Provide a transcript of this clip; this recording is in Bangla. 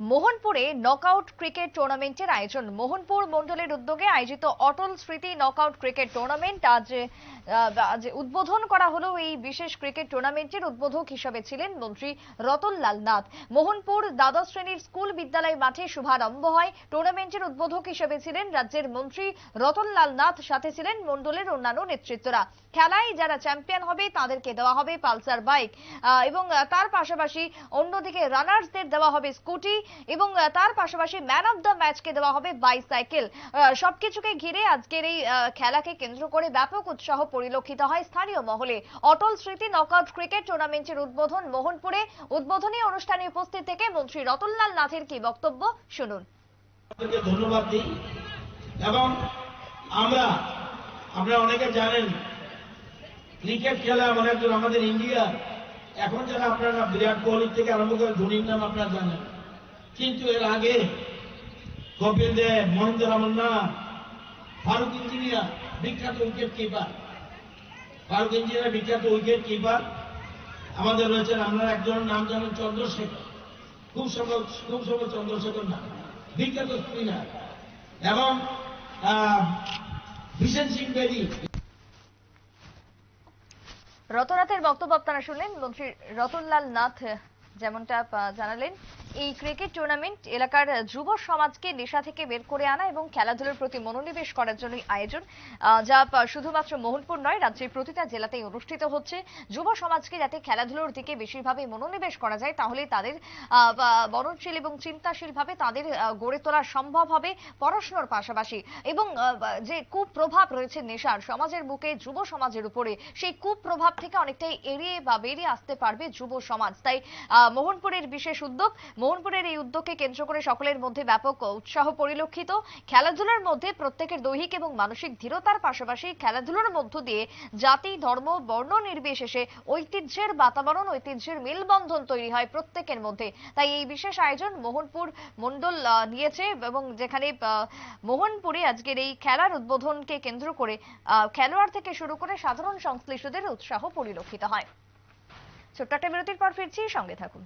মোহনপুরে নকআউট ক্রিকেট টুর্নামেন্টের আয়োজন। মোহনপুর মণ্ডলের উদ্যোগে আয়োজিত অটল স্মৃতি নকআউট ক্রিকেট টুর্নামেন্ট আজ আজ উদ্বোধন করা হলো এই বিশেষ ক্রিকেট টুর্নামেন্টের উদ্বোধক হিসেবে ছিলেন মন্ত্রী রতনলাল নাথ। মোহনপুর দ্বাদশ শ্রেণির স্কুল বিদ্যালয় মাঠে শুভারম্ভ হয়। টুর্নামেন্টের উদ্বোধক হিসেবে ছিলেন রাজ্যের মন্ত্রী রতনলাল নাথ, সাথে ছিলেন মণ্ডলের অন্যান্য নেতৃত্বরা। খেলায় যারা চ্যাম্পিয়ন হবে, তাদেরকে দেওয়া হবে পালসার বাইক। এবং তার পাশাপাশি অন্যদিকে রানার্সদের দেওয়া হবে স্কুটি। এবং তার পাশাপাশি ম্যান অফ দ্য ম্যাচকে দেওয়া হবে বাইসাইকেল সবকিছুকে ঘিরে আজকের এই খেলাকে কেন্দ্র করে ব্যাপক উৎসাহ পরিলক্ষিত হয় স্থানীয় মহলে। অটল স্মৃতি নকআউট ক্রিকেট টুর্নামেন্টের উদ্বোধন মোহনপুরে। উদ্বোধনী অনুষ্ঠানে উপস্থিত থেকে মন্ত্রী রতনলাল নাথের কি বক্তব্য শুনুন। ধন্যবাদ দিই। এবং আমরা, আপনারা অনেকে জানেন, ক্রিকেট খেলা এমন একজন আমাদের ইন্ডিয়া এখন যারা আপনারা বিরাট কোহলির থেকে আরম্ভ করে ধোনির নাম আপনারা জানেন। কিন্তু এর আগে কপিল দেব মহেন্দ্র রামন্না, ফারুক ইঞ্জিনিয়ার, বিখ্যাত উইকেট কিপার। ফারুক ইঞ্জিনিয়ার, বিখ্যাত উইকেট কিপার। আমাদের রয়েছেন আপনারা একজন, নাম জানেন চন্দ্রশেখর। খুব সম্ভব খুব সম্ভব চন্দ্রশেখর নাম। বিখ্যাত স্পিনার। এবং ভীষণ সিং বেদি। রতনাথের বক্তব্য আপনারা শুনলেন। মন্ত্রী রতনলাল নাথ যেমনটা জানালেন। এই ক্রিকেট টুর্নামেন্ট এলাকার যুব সমাজকে নেশা থেকে বের করে আনা এবং খেলাধুলার প্রতি মনোনিবেশ করার জন্যই আয়োজন যা শুধুমাত্র মোহনপুর নয়, রাজ্যের প্রতিটা জেলাতেই অনুষ্ঠিত হচ্ছে। যুব সমাজকে যাতে খেলাধুলোর দিকে বেশিরভাবে মনোনিবেশ করা যায়, তাহলে তাদের বরণশীল এবং চিন্তাশীলভাবে তাদের গড়ে তোলা সম্ভব হবে পড়াশোনার পাশাপাশি। এবং যে কুপ্রভাব রয়েছে নেশার, সমাজের বুকে যুব সমাজের উপরে, সেই কুপ্রভাব থেকে অনেকটাই এড়িয়ে বা বেরিয়ে আসতে পারবে যুব সমাজ। তাই মোহনপুরের বিশেষ উদ্যোগ মোহনপুরের এই উদ্যোগকে কেন্দ্র করে সকলের মধ্যে ব্যাপক উৎসাহ পরিলক্ষিত। খেলাধুলার মধ্যে প্রত্যেকের দৈহিক এবং মানসিক দৃঢ়তার পাশাপাশি খেলাধুলার মধ্য দিয়ে জাতি, ধর্ম, বর্ণ নির্বিশেষে ঐতিহ্যের বাতাবরণ, ঐতিহ্যের মেলবন্ধন তৈরি হয় প্রত্যেকের মধ্যে। তাই এই বিশেষ আয়োজন মোহনপুর মন্ডল নিয়েছে এবং যেখানে মোহনপুরে আজকের এই খেলার উদ্বোধনকে কেন্দ্র করে খেলোয়াড় থেকে শুরু করে সাধারণ সংশ্লিষ্টদের উৎসাহ পরিলক্ষিত হয়। ছোট্ট একটা বিরতির পর ফিরছি, সঙ্গে থাকুন।